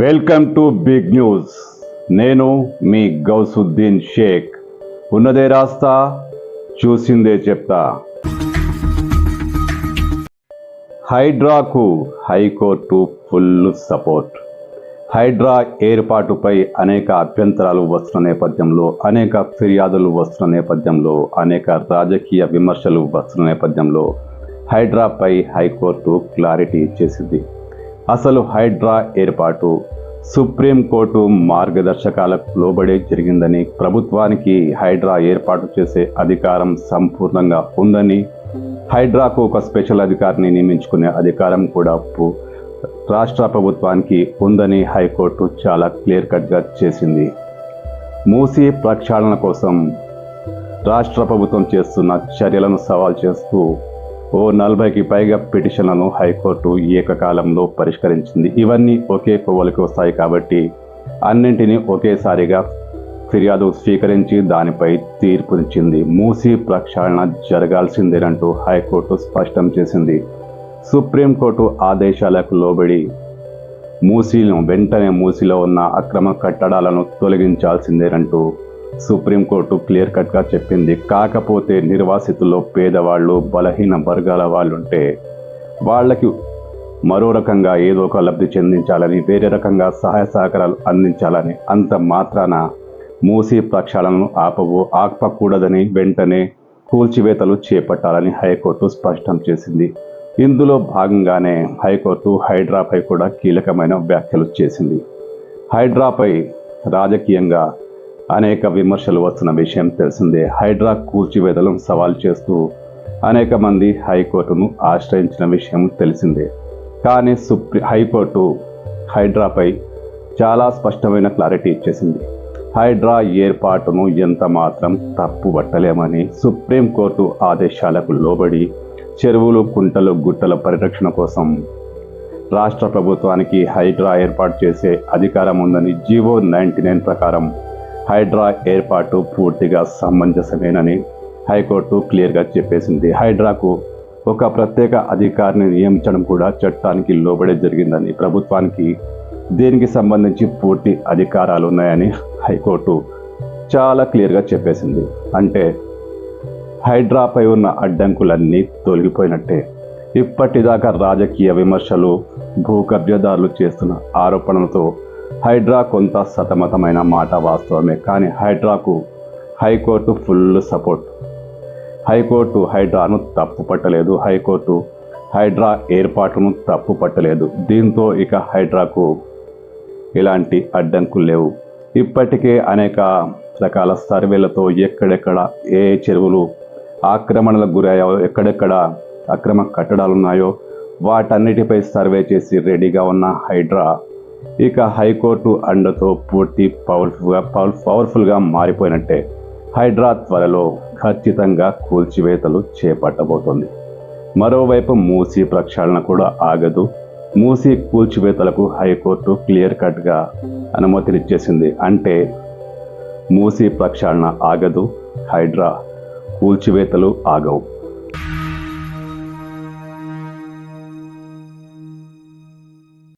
Welcome to big news. నేను మీ గౌసుద్దీన్ షేక్. ఉన్నదే రాస్తా చూసిందే చెప్తా. హైడ్రాకు high court full support. Hydraa ఏర్పాటుపై అనేక అభ్యంతరాలు వస్తున్న నేపథ్యంలో అనేక ఫిర్యాదులు వస్తున్న నేపథ్యంలో అనేక రాజకీయ విమర్శలు వస్తున్న నేపథ్యంలో హైడ్రాపై హైకోర్టు క్లారిటీ ఇచ్చేసింది అసలు హైడ్రా ఏర్పాటు సుప్రీంకోర్టు మార్గదర్శకాలకు లోబడే జరిగిందని ప్రభుత్వానికి హైడ్రా ఏర్పాటు చేసే అధికారం సంపూర్ణంగా ఉందని హైడ్రాకు ఒక స్పెషల్ అధికారిని నియమించుకునే అధికారం కూడా రాష్ట్ర ప్రభుత్వానికి ఉందని హైకోర్టు చాలా క్లియర్ కట్గా చేసింది. మూసి ప్రక్షాళన కోసం రాష్ట్ర ప్రభుత్వం చేస్తున్న చర్యలను సవాల్ చేస్తూ ఓ నలభైకి పైగా పిటిషన్లను హైకోర్టు ఏకకాలంలో పరిష్కరించింది. ఇవన్నీ ఒకే కొవ్వలికి వస్తాయి కాబట్టి అన్నింటినీ ఒకేసారిగా ఫిర్యాదు స్వీకరించి దానిపై తీర్పునిచ్చింది మూసి ప్రక్షాళన జరగాల్సిందేనంటూ హైకోర్టు స్పష్టం చేసింది. సుప్రీంకోర్టు ఆదేశాలకు లోబడి మూసీలను వెంటనే మూసీలో ఉన్న అక్రమ కట్టడాలను తొలగించాల్సిందేనంటూ సుప్రీంకోర్టు క్లియర్ కట్గా చెప్పింది. కాకపోతే నిర్వాసితుల్లో పేదవాళ్ళు బలహీన వర్గాల వాళ్ళు ఉంటే వాళ్ళకి మరో రకంగా ఏదో ఒక లబ్ధి చెందించాలని వేరే రకంగా సహాయ సహకారాలు అందించాలని అంత మాత్రాన మూసి ప్రక్షాళనను ఆపవు ఆపకూడదని వెంటనే కూల్చివేతలు చేపట్టాలని హైకోర్టు స్పష్టం చేసింది. ఇందులో భాగంగానే హైకోర్టు హైడ్రాపై కూడా కీలకమైన వ్యాఖ్యలు చేసింది. హైడ్రాపై రాజకీయంగా అనేక విమర్శలు వస్తున్న విషయం తెలిసిందే. హైడ్రా కూల్చివేతలను సవాల్ చేస్తూ అనేక మంది హైకోర్టును ఆశ్రయించిన విషయం తెలిసిందే. కానీ సుప్రీ హైకోర్టు హైడ్రాపై చాలా స్పష్టమైన క్లారిటీ ఇచ్చేసింది. హైడ్రా ఏర్పాటును ఎంత మాత్రం తప్పు పట్టలేమని సుప్రీంకోర్టు ఆదేశాలకు లోబడి చెరువులు కుంటలు గుట్టల పరిరక్షణ కోసం రాష్ట్ర ప్రభుత్వానికి హైడ్రా ఏర్పాటు చేసే అధికారం ఉందని జీవో నైంటీ నైన్ ప్రకారం హైడ్రా ఏర్పాటు పూర్తిగా సమంజసమేనని హైకోర్టు క్లియర్గా చెప్పేసింది. హైడ్రాకు ఒక ప్రత్యేక అధికారిని నియమించడం కూడా చట్టానికి లోబడే జరిగిందని ప్రభుత్వానికి దీనికి సంబంధించి పూర్తి అధికారాలు ఉన్నాయని హైకోర్టు చాలా క్లియర్గా చెప్పేసింది. అంటే హైడ్రాపై ఉన్న అడ్డంకులన్నీ తొలగిపోయినట్టే. ఇప్పటిదాకా రాజకీయ విమర్శలు భూ కబ్జదారులు చేస్తున్న ఆరోపణలతో హైడ్రా కొంత సతమతమైన మాట వాస్తవమే కానీ హైడ్రాకు high court full support. High court హైడ్రాను తప్పు పట్టలేదు హైకోర్టు హైడ్రా ఏర్పాటును తప్పు పట్టలేదు. దీంతో ఇక హైడ్రాకు ఇలాంటి అడ్డంకులు లేవు. ఇప్పటికే అనేక రకాల సర్వేలతో ఎక్కడెక్కడ ఏ చెరువులు ఆక్రమణలకు గురయ్యాయో ఎక్కడెక్కడ అక్రమ కట్టడాలు ఉన్నాయో వాటన్నిటిపై సర్వే చేసి రెడీగా ఉన్న హైడ్రా ఇక హైకోర్టు అండతో పూర్తి పవర్ఫుల్గా పవర్ పవర్ఫుల్గా మారిపోయినట్టే హైడ్రా త్వరలో ఖచ్చితంగా కూల్చివేతలు చేపట్టబోతోంది. మరోవైపు మూసీ ప్రక్షాళన కూడా ఆగదు. మూసీ కూల్చివేతలకు హైకోర్టు క్లియర్ కట్గా అనుమతినిచ్చేసింది. అంటే మూసీ ప్రక్షాళన ఆగదు హైడ్రా కూల్చివేతలు ఆగవు.